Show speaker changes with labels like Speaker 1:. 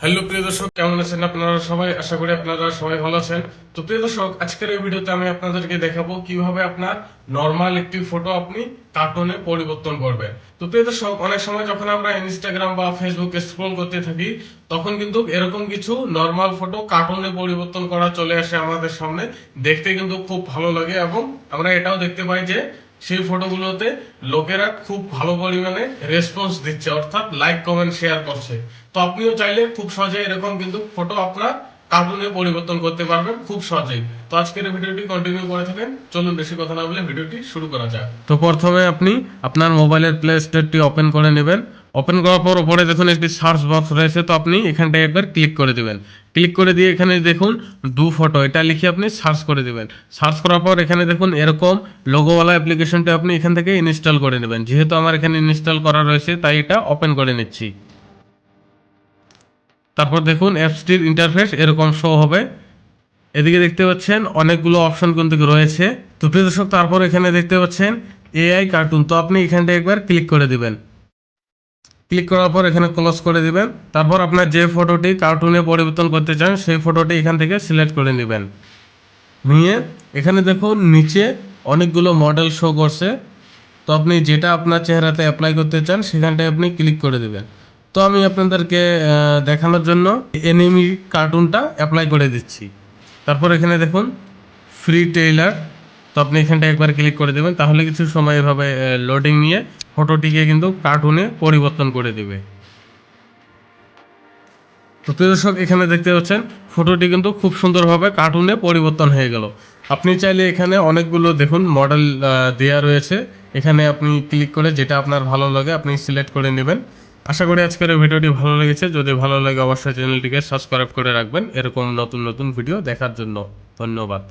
Speaker 1: Hello, প্রিয় দর্শক, কেমন আছেন আপনারা সবাই? আশা করি আপনারা সবাই ভালো আছেন। তো প্রিয় দর্শক, আজকের এই ভিডিওতে আমি আপনাদেরকে দেখাবো কীভাবে আপনার নর্মাল একটি ফটো আপনি কার্টুনে পরিবর্তন করবেন। তো প্রিয় দর্শক, অনেক সময় যখন আমরা ইনস্টাগ্রাম বা ফেসবুক স্ক্রল করতে থাকি, তখন কিন্তু এরকম কিছু নর্মাল ফটো কার্টুনে পরিবর্তন করা চলে আসে আমাদের সামনে। দেখতে কিন্তু খুব ভালো লাগে এবং আমরা এটাও দেখতে পাই যে সেই ফটোগুলোতে লোকেরা খুব ভালো পরিমাণে রেসপন্স দিচ্ছে, অর্থাৎ লাইক কমেন্ট শেয়ার করছে। তো আপনিও চাইলে খুব সহজে এরকম কিন্তু ফটো আপনার কার্টুনে পরিবর্তন করতে পারবেন খুব সহজেই। তো আজকের ভিডিওটি কন্টিনিউ করে থাকেন। চলুন বেশি কথা না বলে ভিডিওটি শুরু করা যাক। তো প্রথমে আপনি আপনার মোবাইলের প্লে স্টোরটি ওপেন করে নেবেন। ওপেন করার পর ওপরে দেখুন একটি সার্চ বক্স রয়েছে, তো আপনি এখানটায় একবার ক্লিক করে দেবেন। ক্লিক করে দিয়ে এখানে দেখুন ডু ফটো এটা লিখে আপনি সার্চ করে দেবেন। সার্চ করার পর এখানে দেখুন এরকম লোগোওয়ালা অ্যাপ্লিকেশনটা আপনি এখান থেকে ইনস্টল করে নেবেন। যেহেতু আমার এখানে ইনস্টল করা রয়েছে, তাই এটা ওপেন করে নিচ্ছি। তারপর দেখুন অ্যাপসটির ইন্টারফেস এরকম শো হবে। এদিকে দেখতে পাচ্ছেন অনেকগুলো অপশন কিন্তু রয়েছে। তো প্রিয় দর্শক, তারপর এখানে দেখতে পাচ্ছেন এআই কার্টুন তো আপনি এখানটা একবার ক্লিক করে দিবেন। ক্লিক করার পর এখানে ক্লোজ করে দিবেন। তারপর আপনার যে ফটোটি কার্টুনে পরিবর্তন করতে চান, সেই ফটোটি এখান থেকে সিলেক্ট করে নেবেন। নিয়ে এখানে দেখুন, নিচে অনেকগুলো মডেল শো করছে। তো আপনি যেটা আপনার চেহারাতে অ্যাপ্লাই করতে চান, সেখানটায় আপনি ক্লিক করে দেবেন। তো আমি আপনাদেরকে দেখানোর জন্য এনিমি কার্টুনটা অ্যাপ্লাই করে দিচ্ছি। তারপর এখানে দেখুন ফ্রি টেইলার আপনি এখানটা একবার ক্লিক করে দেবেন, তাহলে কিছু সময় এভাবে লোডিং নিয়ে ফটোটিকে কিন্তু কার্টুনে পরিবর্তন করে দেবে। তো দর্শক, এখানে দেখতে পাচ্ছেন ফটোটি কিন্তু খুব সুন্দরভাবে কার্টুনে পরিবর্তন হয়ে গেল। আপনি চাইলে এখানে অনেকগুলো দেখুন মডেল দেওয়া রয়েছে। এখানে আপনি ক্লিক করে যেটা আপনার ভালো লাগে, আপনি সিলেক্ট করে নেবেন। আশা করি আজকের ভিডিওটি ভালো লেগেছে। যদি ভালো লাগে, অবশ্যই চ্যানেলটিকে সাবস্ক্রাইব করে রাখবেন। এরকম নতুন নতুন ভিডিও দেখার জন্য ধন্যবাদ।